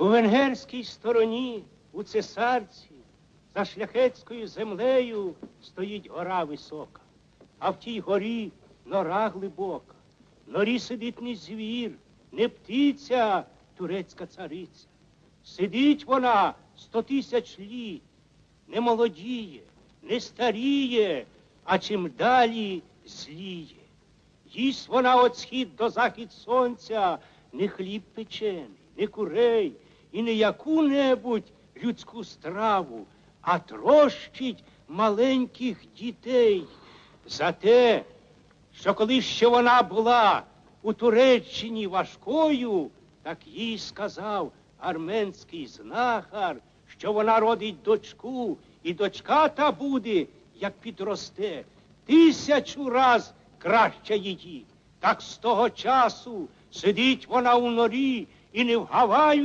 У венгерській стороні, у цесарці, за шляхетською землею стоїть гора висока, а в тій горі нора глибока. Норі сидить не звір, не птиця, турецька цариця. Сидить вона сто тисяч літ, не молодіє, не старіє, а чим далі зліє. Їсть вона от схід до захід сонця не хліб печений, не курей і не яку-небудь людську страву, а трощить маленьких дітей за те, що коли ще вона була у Туреччині важкою, так їй сказав арменський знахар, що вона родить дочку, і дочка та буде, як підросте, тисячу раз краще її. Так з того часу сидить вона у норі і не вгаваю.